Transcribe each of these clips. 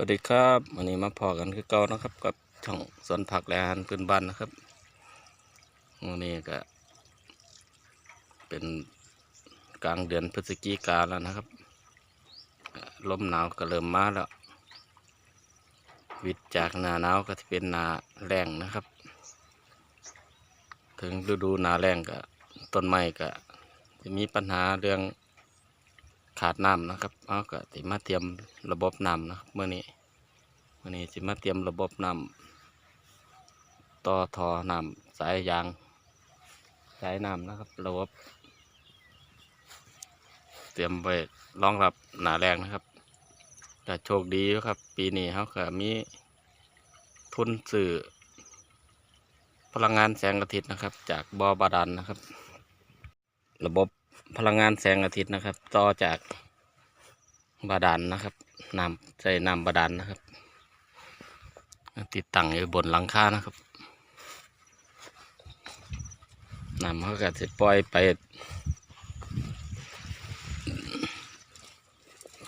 วัสดีครับวันนี้มาพอกันคือเก่านะครับ กับช่องสวนผักและอาหารพื้นบ้านนะครับวันนี้ก็ เป็นกลางเดือนพฤศจิกาแล้วนะครับลมหนาวก็เริ่มมาแล้ว วิทย์จากหนาหนาวก็จะเป็นหนาแรงนะครับ ถึงฤดูหนาแรงก็ต้นไม้ก็จะมีปัญหาเรื่อง ขาดน้ำนะครับเอาก็สิมาเตรียมระบบน้ำนะเมื่อนี้เมื่อนี้สิมาเตรียมระบบน้ำต่อทอน้ำสายยางสายน้ำนะครับ ระบบ เตรียมไว้รองรับหนาแรงนะครับแต่โชคดีครับ ปีนี้เขาก็มีทุนสื่อพลังงานแสงอาทิตย์นะครับ จากบอบาดาลนะครับ ระบบ พลังงานแสงอาทิตย์นะครับ ต่อจากบาดาลนะครับน้ำใส่น้ำบาดาลนะครับ ติดตั้งอยู่บนหลังคานะครับน้ำเขาก็จะปล่อยไป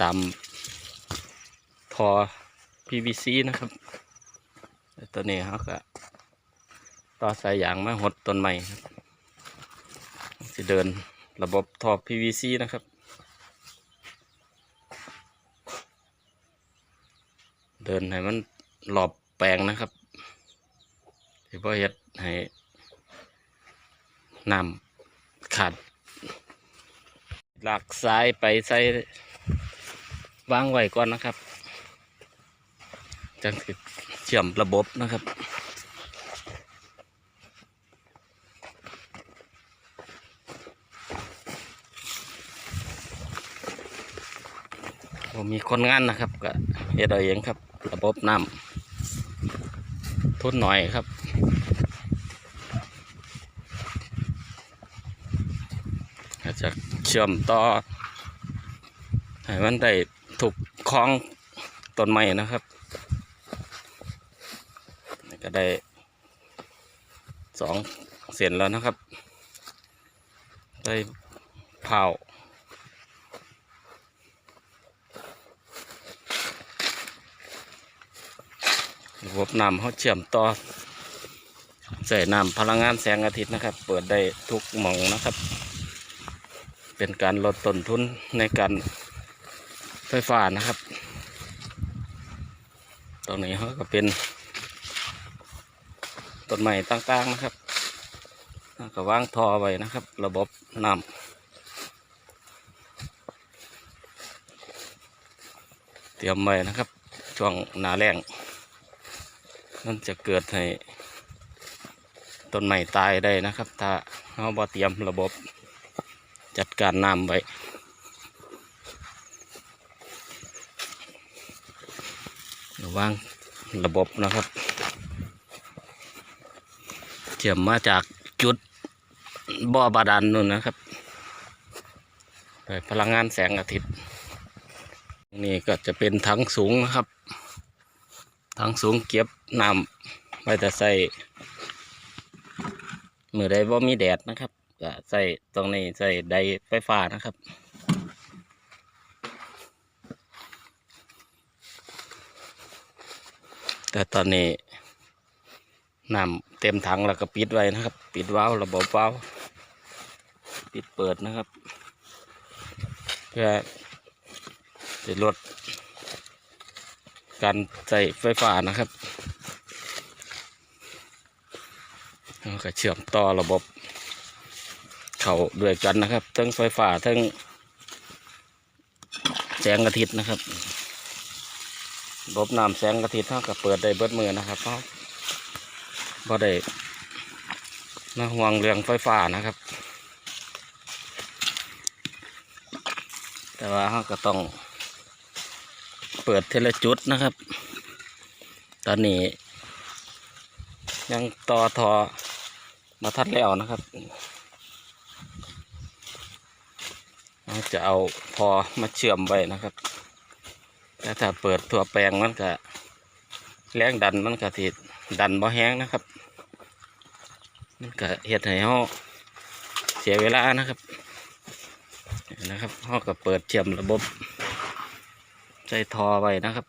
ตามทอ PVC นะครับตัวนี้เขาก็ต่อสายยางมาหดต้นไม้ครับสิเดิน ระบบท่อ PVC นะครับ เดินให้มันหลอบแปลงนะครับที่พ่อเฮ็ดให้นำขาด หลักสายไปใส่วางไว้ก่อนนะครับ จังสิเชื่อมระบบนะครับ ผมมีคนงานนะครับก็เฮ็ดเอาเองครับ ระบบน้ำทุนหน่อยครับอาจจะเชื่อมต่อให้มันได้ถูกคล้องต้นไม้นะครับก็ได้สองเส้นแล้วนะครับ ได้เผา ระบบน้ำเขาเชื่อมต่อใส่น้ำพลังงานแสงอาทิตย์นะครับ เปิดได้ทุกหม่องนะครับ เป็นการลดต้นทุนในการไฟฟ้านะครับ ตรงนี้เขาก็เป็นต้นไม้ต่างๆนะครับแล้วก็วางท่อไว้นะครับ ระบบน้ำเตรียมไว้นะครับ ช่วงหนาแรง มันจะเกิดให้ต้นไม้ตายได้นะครับ ถ้าเราบ่เตรียมระบบจัดการน้ำไว้ระวางระบบนะครับเชื่อมมาจากจุดบ่อบาดาลนู่นนะครับโดยพลังงานแสงอาทิตย์ นี่ก็จะเป็นถังสูงนะครับ ทางสูงเก็บน้ำไว้แต่ใส่มือใดบ่มีแดดนะครับก็ใส่ตรงนี้ใส่ไดไฟฟ้านะครับแต่ตอนนี้น้ำเต็มถังแล้วก็ปิดไว้นะครับ ปิดวาล์วระบบวาล์วปิดเปิดนะครับ เพื่อจะลด การใส่ไฟฟ้านะครับแล้วก็เชื่อมต่อระบบ เข้าด้วยกันนะครับ ทั้งไฟฟ้าทั้งแสงอาทิตย์นะครับระบบน้ำแสงอาทิตย์เท่ากับเปิดได้เบิดมือนะครับเพราะพอได้มาห่วงเรื่องไฟฟ้านะครับ แต่ว่าเขาก็ต้อง เปิดเทละจุดนะครับ ตอนนี้ ยังต่อทอมาทัดแล้วนะครับจะเอาพอมาเชื่อมไว้นะครับ แต่ถ้าเปิดทั่วแปลงมันก็แรงดันมันก็ติดดันบ่แห้งนะครับ มันก็เฮ็ดให้เราเสียเวลานะครับนะครับเราก็เปิดเชื่อมระบบ ใส่ทอไว้นะครับ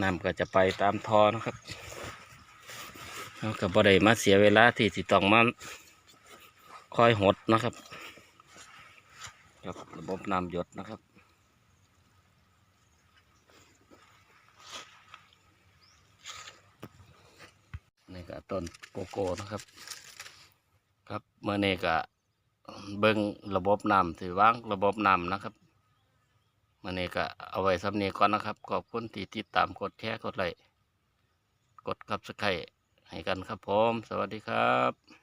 น้ำก็จะไปตามทอนะครับเราก็บ่ได้มาเสียเวลาที่สิต้องมาคอยหดนะครับกับระบบน้ำหยดนะครับนี่ก็ต้นโกโก้นะครับ ครับเมื่อนี้ก็เบิ้งระบบน้ำถือว่างระบบน้ำนะครับ มื่อนี้ก็เอาไว้สำเนียก่อนนะครับ ขอบคุณที่ติดตามกดแชร์กดไลค์กดกับสไครให้กันครับผม สวัสดีครับ